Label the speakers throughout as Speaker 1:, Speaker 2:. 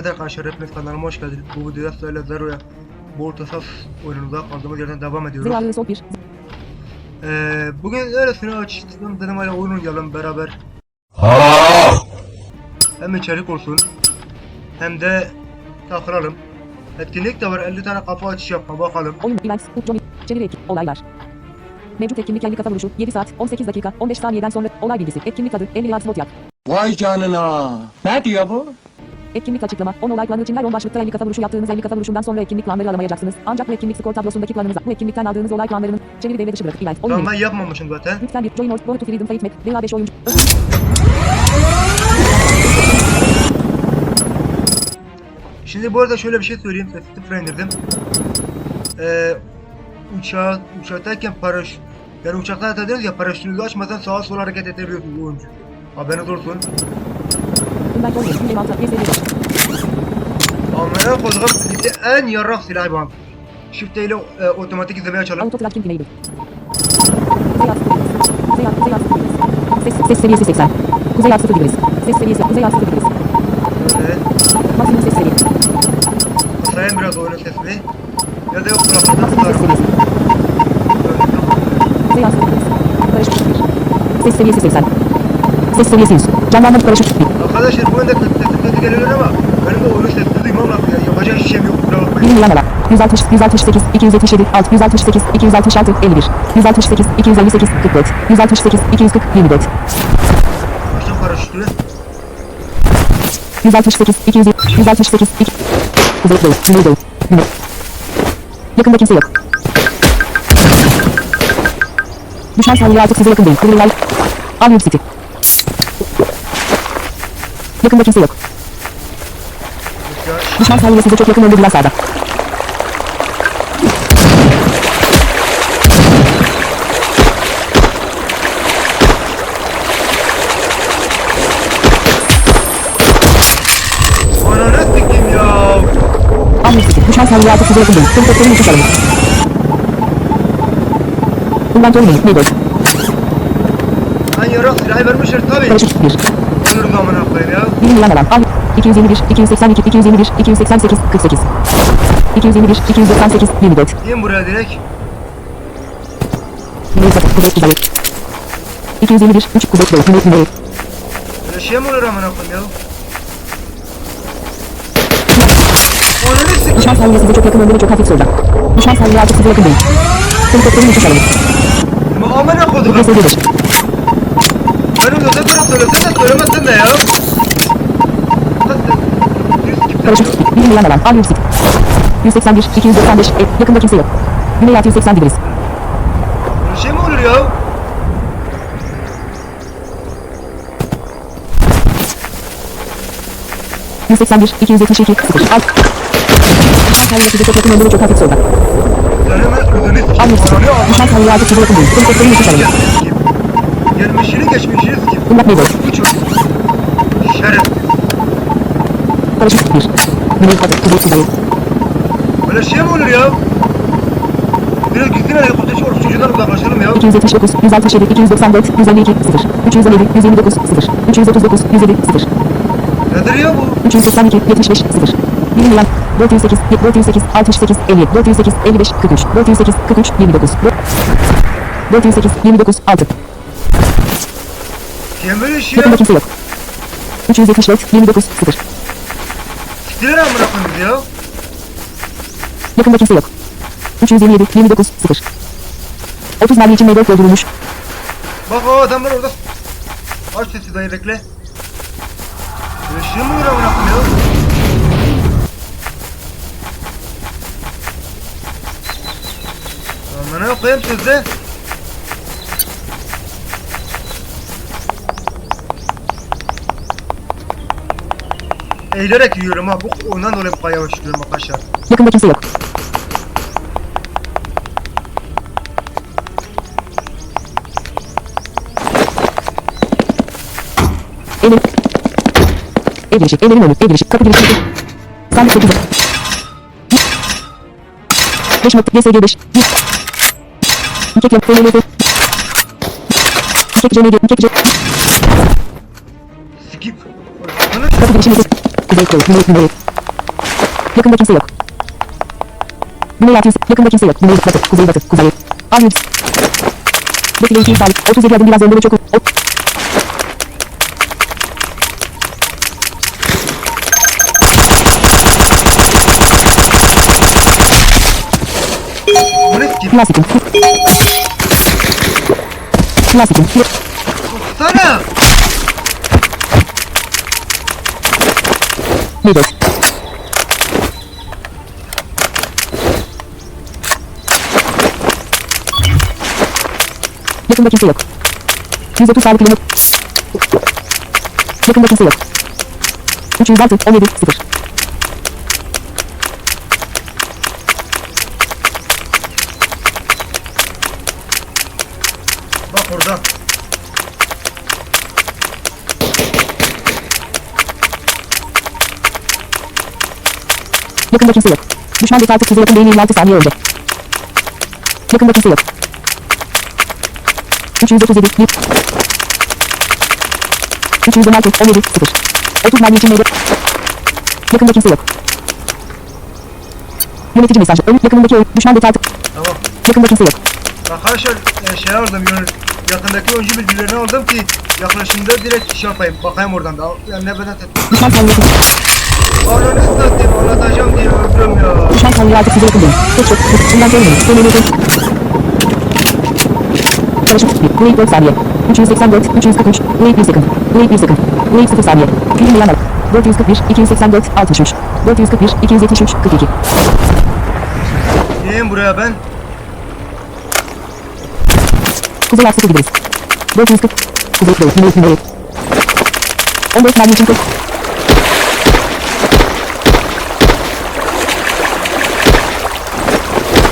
Speaker 1: Evet arkadaşlar hepiniz kanalıma hoş geldiniz. Bu videoda sizlerle Zero'ya bu ortasaf oyunumuza kaldığımız yerden devam ediyoruz.
Speaker 2: Ziralı sol 1.
Speaker 1: Ee, bugün öylesine açtım dedim hala oyun oynayalım beraber. Hem içerik olsun hem de takılalım. Etkinlik de var 50 tane kapı açış yapma bakalım.
Speaker 2: Oyun, events, Johnny, çeviri ekip, olaylar. Mevcut etkinlik 50 kafa vuruşu, 7 saat, 18 dakika, 15 saniyeden sonra olay bilgisi, etkinlik adı, 50 yard slot yak.
Speaker 3: Vay canına. Ne diyor bu?
Speaker 2: Etkinlik açıklama, 10 olay planı için her 10 başlıkta 50 kafa vuruşu yaptığınız 50 kafa vuruşundan sonra etkinlik planları alamayacaksınız. Ancak bu etkinlik skor tablosundaki planınıza, bu etkinlikten aldığınız olay planlarının çeviri devre dışı bırakıp oyun
Speaker 1: Tamam ben yapmamışım zaten.
Speaker 2: Lütfen bir Join or Go to Freedom Fate Map, DA5 oyuncu.
Speaker 1: Şimdi bu arada şöyle bir şey söyleyeyim. Sesi sıfıra indirdim. Ee, uçağa, uçaktayken paraşüt yani uçakta atladınız ya paraşütünüzü açmadan sağa sola hareket edebiliyorsunuz oyuncu. Haberiniz olsun. Amına koduğum ligde en yarrak silah bu. Shift ile e, otomatik izlemeyi açalım.
Speaker 2: Auto kuzey altı degrees. Ses, ses seviyesi 80. Kuzey 0 degrees. Ses seviyesi, kuzey 0 degrees.
Speaker 1: Evet.
Speaker 2: Maksimum ses seviyesi.
Speaker 1: Kısayım biraz oyunun sesini. Ya da yok kulaklıktan tutarım.
Speaker 2: Kuzey 0 degrees. Paraşüt 1. Ses seviyesi 80. Ses seviyesi 100. Canlanma paraşüt 1.
Speaker 1: Arkadaşlar bu oyunda kötü sesi kötü geliyor ama benim de oyunun sesini duymam lazım. Yani yapacak hiçbir şeyim yok. Kusura bakmayın.
Speaker 2: Bilim yanala. 160, 168, 277, 6, 168, 266, 51, 168, 258, 44, 168, 240, 24,
Speaker 1: Açtım paraşütünü.
Speaker 2: 168, 200, 168, 2... Kuzey doğu, güney doğu, güney. Yakında kimse yok. Düşman sahili artık size yakın değil. Kırılay. Al City. Yakında kimse yok. Düşman sahili size çok yakın öldürüler sağda. Düşman sahili artık size yakın değil. Helikopterin uçuş alanı. Bundan dönmeyin. Ne böyle?
Speaker 1: Ben yarrak silahı vermişler tabii.
Speaker 2: Paraşüt 1.
Speaker 1: Ölürüm amına koyayım ya.
Speaker 2: Bilim yan alan. Al. 221, 282, 221, 288, 48. 221, 298, 24.
Speaker 1: İn buraya direkt.
Speaker 2: Güney batı, kuzey kuzey. 221, 3 kuzey kuzey, güney güney.
Speaker 1: Böyle şey mi olur amına koyayım ya?
Speaker 2: Düşman sahile size çok yakın öldürü çok hafif solda. Düşman sahile artık size yakın değil. Helikopterin uçuş alanı.
Speaker 1: Amına koydum.
Speaker 2: YSD 5.
Speaker 1: Benim özel taraf söylesene söylemezsin de ya.
Speaker 2: 2. Bilim yan alan. Al 108. 181, 295, e, yakında kimse yok. Güney altı 180 degrees.
Speaker 1: Böyle şey mi olur ya?
Speaker 2: Yüz seksen bir, iki yüz yetmiş iki, sıfır. Al. Düşman sahile size çok yakın öldürü çok hafif solda.
Speaker 1: Sen
Speaker 2: Al
Speaker 1: sikeyim.
Speaker 2: 108.
Speaker 1: Ananı
Speaker 2: Düşman sahile artık size yakın değil. Helikopterin uçuş alanı.
Speaker 1: sikeyim. Gelmişini geçmişini sikeyim.
Speaker 2: Bunlar ne böyle?
Speaker 1: Bu çocuk. Şeref.
Speaker 2: Paraşüt 1. Güney batı, kuzey kuzey.
Speaker 1: Böyle şey mi olur ya? Direkt gitsin helikopter şu orası çocuğundan uzaklaşalım ya.
Speaker 2: 279, 167, 294, 152, 0, 317, 129, 0, 339, 107, 0,
Speaker 1: Nedir ya bu?
Speaker 2: 382, 75, 0, 1 milyon, 408, 408, 68, 50, 408, 55, 43, 408, 43, 29, 408, 29, 6,
Speaker 1: Böyle şey
Speaker 2: yakında
Speaker 1: ya?
Speaker 2: kimse yok. 374, 29, 0,
Speaker 1: Siktiler amına koyayım ya.
Speaker 2: yakında kimse yok. 327, 29, 0, 30 mermi için meydan doldurulmuş.
Speaker 1: Bak o adamlar orada. Aç sesi dayı bekle. Şey mi olur amına koyayım ya? Amına koyayım sözde. Eğilerek yürüyorum ha. Bu ondan dolayı bu kadar yavaş yürüyorum arkadaşlar.
Speaker 2: Yakında kimse yok. Evin. Ev girişi, evlerin önü, ev girişi, kapı girişi. Sandık 8. 5 nokta, GSG 5. 1. Nikek yok, FNLF. Nikek CNG, Nikek C.
Speaker 1: Skip. Ananı
Speaker 2: Kapı girişi, Kuzey, Kuzey, Güney, Güney. Yakında kimse yok. Güney 600. Yakında kimse yok. Güney batı. Kuzey batı. Kuzey. A 100. Bekleyin ki sağlık. 37 adım biraz önde çok... O-
Speaker 1: Bu ne ki?
Speaker 2: Midos. Yakında kimse yok. 130 sağlık kilometre. Yakında kimse yok. 306 17 0.
Speaker 1: Bak orada.
Speaker 2: Yakında kimse yok. Düşman detaylı size yakın değil 26 saniye önce. Yakında kimse yok. 337 1 316 17 0 30 mermi için. Yakında kimse yok. Yönetici mesajı. Ön yakınındaki öğün. Düşman detaylı.
Speaker 1: Tamam.
Speaker 2: Yakında kimse yok.
Speaker 1: Arkadaşlar e, şey aldım yani yakındaki oyuncu bilgilerini aldım ki yaklaşımda direkt şey yapayım bakayım oradan da yani ne
Speaker 2: Düşman saniyesi.
Speaker 1: Ananı satayım anlatacağım diye öldüm ya
Speaker 2: Düşman saniyesi artık size yakın değil. Çok çok. Bundan görmeyin. Söylemeyin. Savaşın. Wait 4 saniye. 384, 343, wait 1 second. Wait 1 second. Wait 0 saniye. Film yanar. 441, 284, 63. 441, 273, 42.
Speaker 1: Neyim buraya ben?
Speaker 2: Kuzey aksısı gideriz. 440. Kuzey doğu. Güney güney. 14 mermi için kırk.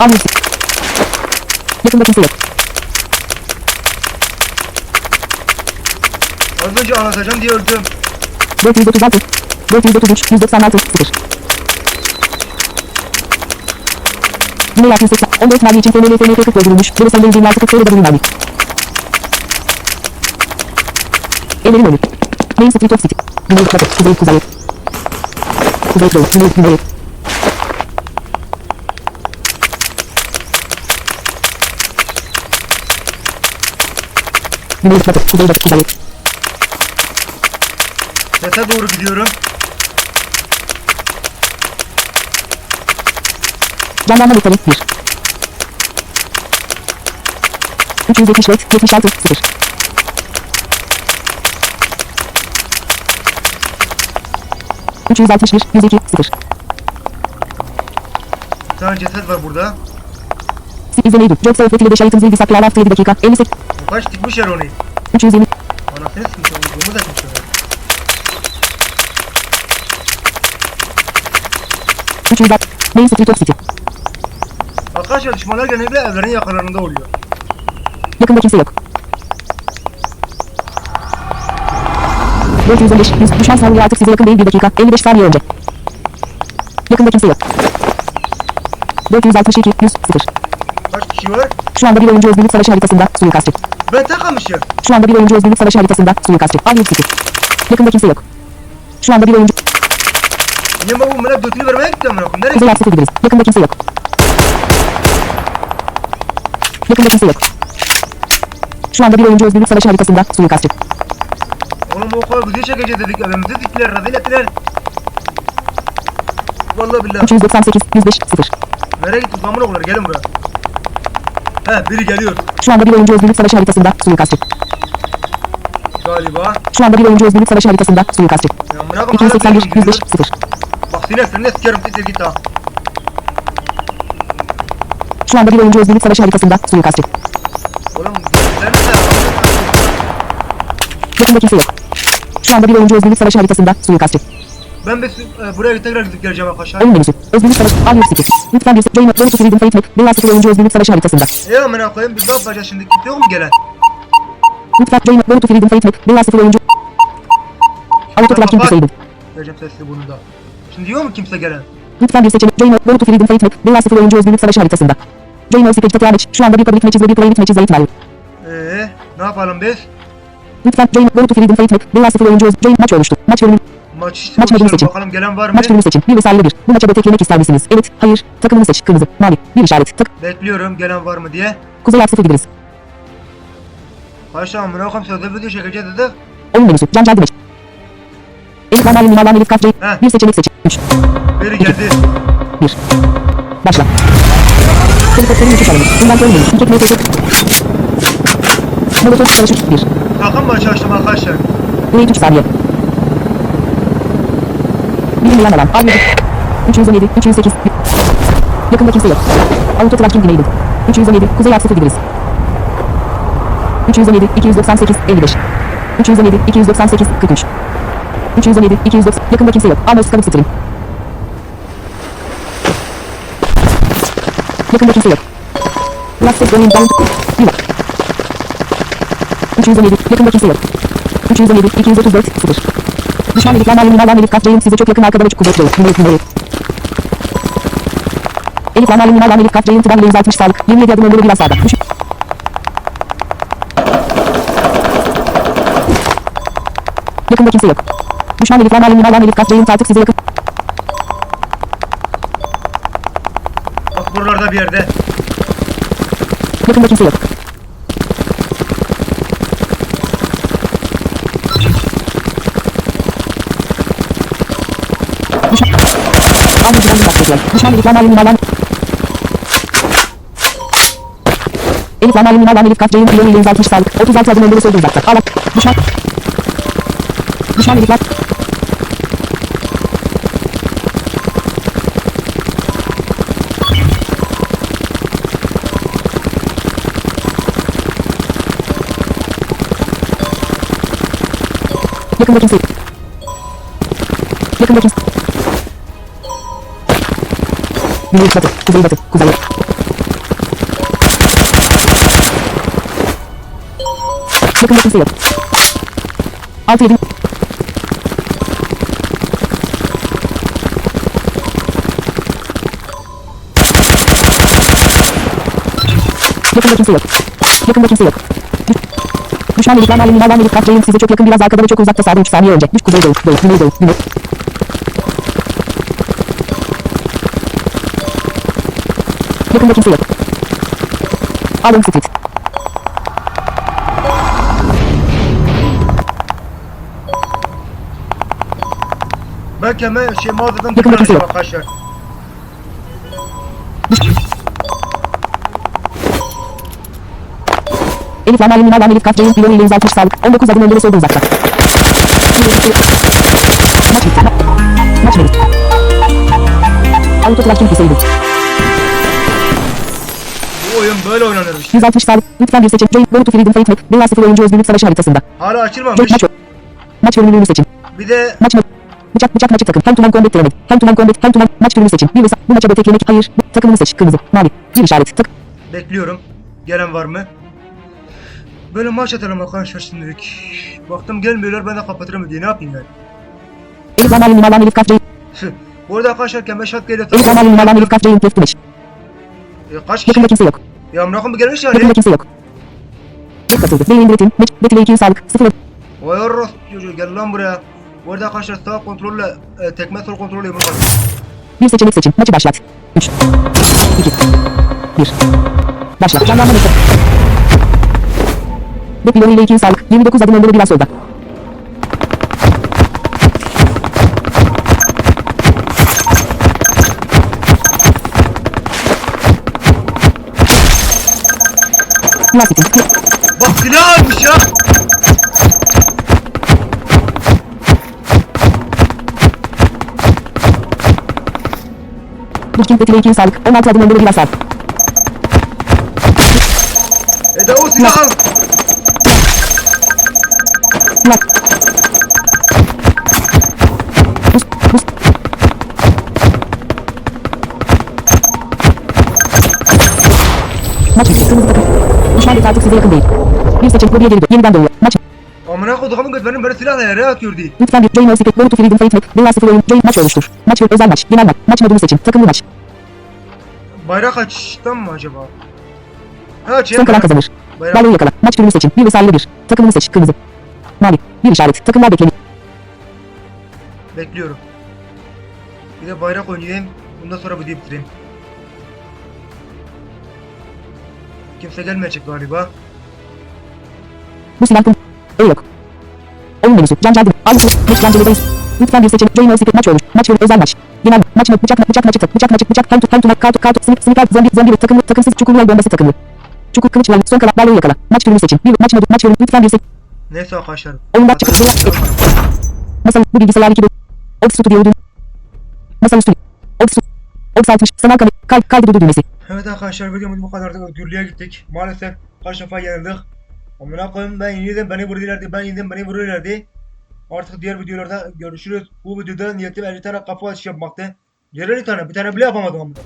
Speaker 2: Al yüksek. Yakında kimse yok.
Speaker 1: Az önce anlatacağım diye öldüm
Speaker 2: 436. 433. 196. 0. Güney 680. 14 mermi için FNL 40 öldürülmüş. Sayıları 26 40 böyle mermi. Ellerin önü. Main Street of City. Güney batı. Kuzey kuzey. Kuzey doğu. Güney güney. Güney batı. Kuzey batı. Kuzey.
Speaker 1: Sese doğru gidiyorum
Speaker 2: Canlanma notları 1. 374, 76, 0. Üç yüz altmış bir, yüz iki, sıfır.
Speaker 1: Bir tane ceset var burada
Speaker 2: İzlemeyi dur. Job sohbetiyle 5 ayıtım zilgi saklı hafta 7 dakika. 58,
Speaker 1: Bu Kaç tikmiş yer onu
Speaker 2: 320,
Speaker 1: Anasını sikmiş onu Bunu da tikmiş onu
Speaker 2: 300 bat. Main Street of City.
Speaker 1: Arkadaşlar düşmanlar genellikle evlerin yakınlarında oluyor
Speaker 2: Yakında kimse yok. 415, 100. Düşman saniye artık size yakın değil 1 dakika. 55 saniye önce. Yakında kimse yok. 462, 100, 0.
Speaker 1: Kaç kişi var?
Speaker 2: Şu anda bir oyuncu özgürlük savaşı haritasında suikastçı.
Speaker 1: Ben takamışım
Speaker 2: Şu anda bir oyuncu özgürlük savaşı haritasında suikastçı. A 108. Yakında kimse yok. Şu anda bir oyuncu
Speaker 1: Niye bu millet götünü vermeye gitti amına koyayım? Nereye
Speaker 2: kuzey aksısı gideriz. Yakında kimse yok. Yakında kimse yok. Şu anda bir oyuncu özgürlük savaşı haritasında suikastçı.
Speaker 1: Oğlum o kadar bizi çekeceğiz dedik evimizi diktiler rezil ettiler Vallahi billahi
Speaker 2: 398, 105, 0.
Speaker 1: Nereye gittik amına koyayım gelin buraya He biri geliyor
Speaker 2: Şu anda bir oyuncu özgürlük savaşı haritasında suikastçı.
Speaker 1: galiba
Speaker 2: Şu anda bir oyuncu özgürlük savaşı haritasında suikastçı.
Speaker 1: Ya amına koyayım
Speaker 2: 281,
Speaker 1: hala
Speaker 2: 105,
Speaker 1: gidiyor.
Speaker 2: 0.
Speaker 1: Bak seni seni sikerim siktir git ha
Speaker 2: Şu anda bir oyuncu özgürlük savaşı haritasında suikastçı.
Speaker 1: Oğlum
Speaker 2: Yakında kimse yok. Şu anda bir oyuncu özgürlük savaşı haritasında suikastçı.
Speaker 1: Ben bir e, buraya tekrar gidip geleceğim arkadaşlar
Speaker 2: Oyun menüsü. Özgürlük savaşı. A 108. Lütfen bir Join Don't to Freedom Fate Map. Beyaz sıfır oyuncu özgürlük savaşı haritasında.
Speaker 1: E amına koyayım biz ne yapacağız şimdi yok mu gelen
Speaker 2: Lütfen Join Don't to Freedom Fate Map. Beyaz sıfır oyuncu. Auto tracking disabled.
Speaker 1: Vereceğim sesli bunu da Şimdi yok mu kimse gelen
Speaker 2: Lütfen bir seçenek. Join Don't to Freedom Fate Map. Beyaz sıfır oyuncu özgürlük savaşı haritasında. Join All Secret Deathmatch. Şu anda bir public matches ve bir private matches eğitim alıyor.
Speaker 1: Ee, ne yapalım biz
Speaker 2: Lütfen Join Don't to Freedom Map. Beyaz sıfır oyuncu. Join maç oluştu. Maç bölümü.
Speaker 1: Maç
Speaker 2: Maç modunu seçin.
Speaker 1: Bakalım gelen var mı?
Speaker 2: Maç türünü seçin. 1 vesaire 1. Bu maça beklemek ister misiniz? Evet, hayır. Takımını seç. Kırmızı, mavi. Bir işaret. Tak.
Speaker 1: Bekliyorum gelen var mı diye.
Speaker 2: Kuzey Aksı gideriz.
Speaker 1: Paşa amına koyayım sözde video çekeceğiz dedik.
Speaker 2: Oyun menüsü. Can Can Demeç. Elif Lamal Mimalan Elif Kafre.
Speaker 1: Heh.
Speaker 2: Bir seçenek seçin. 3.
Speaker 1: Biri geldi.
Speaker 2: 1. Başla. Helikopterin uçuş alanı. Inventör menü. Tek MTS. Molotof çalışır. 1.
Speaker 1: Takım maçı açtım arkadaşlar.
Speaker 2: Burayı 3 saniye. Bilinmeyen alan. Al 317, 308. Yakında kimse yok. Auto tracking enable. 317, kuzey aksı gideriz. 317, 298, 55. 317, 298, 43. 317, 290, yakında kimse yok. Almost kalıp stream. Yakında kimse yok. Last set going down. Bir bak. 317, yakında kimse yok. 317, 234, 0. Düşman Elif Lamal Mimalan Elif Kafreyim size çok yakın arkada ve çok kuvvetli olur. Numara numara. Elif Lamal Mimalan Elif Kafreyim tıban 160 sağlık. 27 adım önde ve biraz sağda. Düş. Yakında kimse yok. Düşman Elif Lamal Mimalan Elif Kafreyim artık size yakın.
Speaker 1: Bak buralarda bir yerde.
Speaker 2: Yakında kimse yok. Düşman... Bakacaklar. Düşman Elif Lamal Mimalan... Elif Lamal Mimalan Elif Kafreyim Kilo 160 sağlık. 36 adım önde ve solda uzakta. Ağla. Düşman... Düşman Elif Lamal... Yakında kimse Güney batı, kuzey batı, kuzey. Yakında kimse yok. Altı yedi. Yakında kimse yok. Yakında kimse yok. Düş- Düşman Lamal Mimalan Elif Kafreyim size çok yakın biraz arkada ve çok uzakta sağda 3 saniye önce. Düş kuzey doğu, doğu, güney doğu, güney. Yakında kimse yok. Alın Street.
Speaker 1: Ben hemen şey mağazadan
Speaker 2: Yakında
Speaker 1: dükkan
Speaker 2: kimse yok.
Speaker 1: açtım arkadaşlar.
Speaker 2: Elif Lamal Mimalan Elif Kafreyim Kilo 160 sağlık. 19 adım önde ve solda uzakta. Maç bitti. Maç tracking disable.
Speaker 1: Bu oyun böyle oynanır işte.
Speaker 2: 160 sağlık. Lütfen bir seçin. Join. To Freedom Fight Map. Beyaz 0 oyuncu özgürlük savaşı haritasında.
Speaker 1: Hala açılmamış.
Speaker 2: maç. Maç görünümünü seçin.
Speaker 1: Bir de
Speaker 2: Maç mı? Bıçak bıçak maçı takım. Hand to hand combat denemek. Hand to hand combat. Hand to hand. Maç türünü seçin. Bir vesa. Bu maça bötek yemek. Hayır. Takımını seç. Kırmızı. Mavi. Bir işaret. Tak.
Speaker 1: bekliyorum. Gelen var mı? Böyle maç atalım arkadaşlar şimdilik. Baktım gelmiyorlar ben de kapatırım diye ne yapayım ben?
Speaker 2: Elif Lamal Mimalan Elif Kafreyim.
Speaker 1: Bu arada arkadaşlar kemer şart geliyor.
Speaker 2: Elif Lamal Mimalan Elif Kafreyim. Test 5.
Speaker 1: E, kaç kişi?
Speaker 2: Yakında kimse yok.
Speaker 1: Ya amına koyayım gelmiş yani.
Speaker 2: Yakında kimse yok. Tek katıldı. Beyin. Maç. Betile 2 sağlık. 0.
Speaker 1: Vay orospu çocuğu gel lan buraya. Bu arada arkadaşlar sağ kontrolle e, tekme sol kontrolle yapılmaz.
Speaker 2: Bir seçenek seçin. Maçı başlat. 3. 2. 1. Başla. Canlanma nokta. Betile ile 2 sağlık. 29 adım önde ve biraz solda. Lastik.
Speaker 1: Bak silah almış ya.
Speaker 2: Burkin Betile 2 sağlık. 16 adım önde ve biraz sağ.
Speaker 1: E de o silah al.
Speaker 2: Bus. Maç. Kırmızı takım. Düşman artık size yakın değil. Bir seçim konuya geri dön. Yeniden doğuyor. Maç.
Speaker 1: Amına kodumun götlerini böyle silahla yere atıyor diye.
Speaker 2: Lütfen bir Join Osipet. Go to Freedom Fight sıfır oyun. Join maç oluştur. Maç ve özel maç. Genel maç. Maç modunu seçin. Takımlı maç.
Speaker 1: Bayrak açtan mı acaba? Ha şey
Speaker 2: Son kalan kazanır.
Speaker 1: Bayrak.
Speaker 2: Baloyu yakala. Maç türünü seçin. Bir vesaire bir. Takımını seç. Kırmızı. Mavi. Bir işaret. Takımlar beklenir.
Speaker 1: Bekliyorum. Bir de bayrak oynayayım. Bundan sonra videoyu bitireyim. Kimse gelmeyecek galiba.
Speaker 2: Bu silahın E yok. Oyun menüsü. Can Calvin. Al bu. Geç Can Calvin'deyiz. Lütfen bir seçenek. Join secret maç olur. Maç yolu özel maç. Genel maç mı? Bıçak? Bıçak maçı bıçak maçı bıçak kantu kantu kantu kantu snip sniper zombi zombi takımlı takımsız çukur yol bombası takımlı. Çukur kılıç yay son kalan baloyu yakala. Maç türünü seçin. Bir maç modu maç yolu lütfen bir seçenek.
Speaker 1: Neyse arkadaşlar.
Speaker 2: Oyundan çıkıp Masal bu bilgisayar 2 Off Studio. Masal üstü. Off Studio. Off 60. Sanal kamera. Kay kaydı düğmesi.
Speaker 1: Evet arkadaşlar videomuz bu kadardı. Özgürlüğe gittik. Maalesef kaç defa yenildik. Amına koyayım ben yenildim beni vuruyorlardı. Ben yenildim beni vuruyorlardı. Artık diğer videolarda görüşürüz. Bu videoda niyetim 50 tane kapı açış yapmaktı. 50 tane bir tane bile yapamadım amına.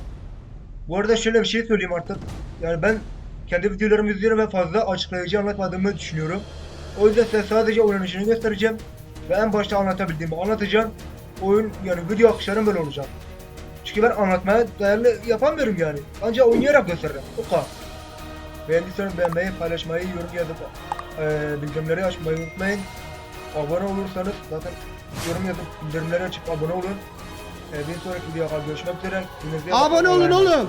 Speaker 1: Bu arada şöyle bir şey söyleyeyim artık. Yani ben kendi videolarımı izliyorum ve fazla açıklayıcı anlatmadığımı düşünüyorum. O yüzden size sadece oynanışını göstereceğim. Ve en başta anlatabildiğimi anlatacağım. Oyun yani video akışlarım böyle olacak. Çünkü ben anlatmaya değerli yapamıyorum yani. Ancak oynayarak gösteririm. O kadar. Beğendiyseniz beğenmeyi, paylaşmayı, yorum yazıp eee bildirimleri açmayı unutmayın. Abone olursanız zaten yorum yazıp bildirimleri açıp abone olun. Eee bir sonraki videoda görüşmek üzere.
Speaker 4: Abone olun oğlum.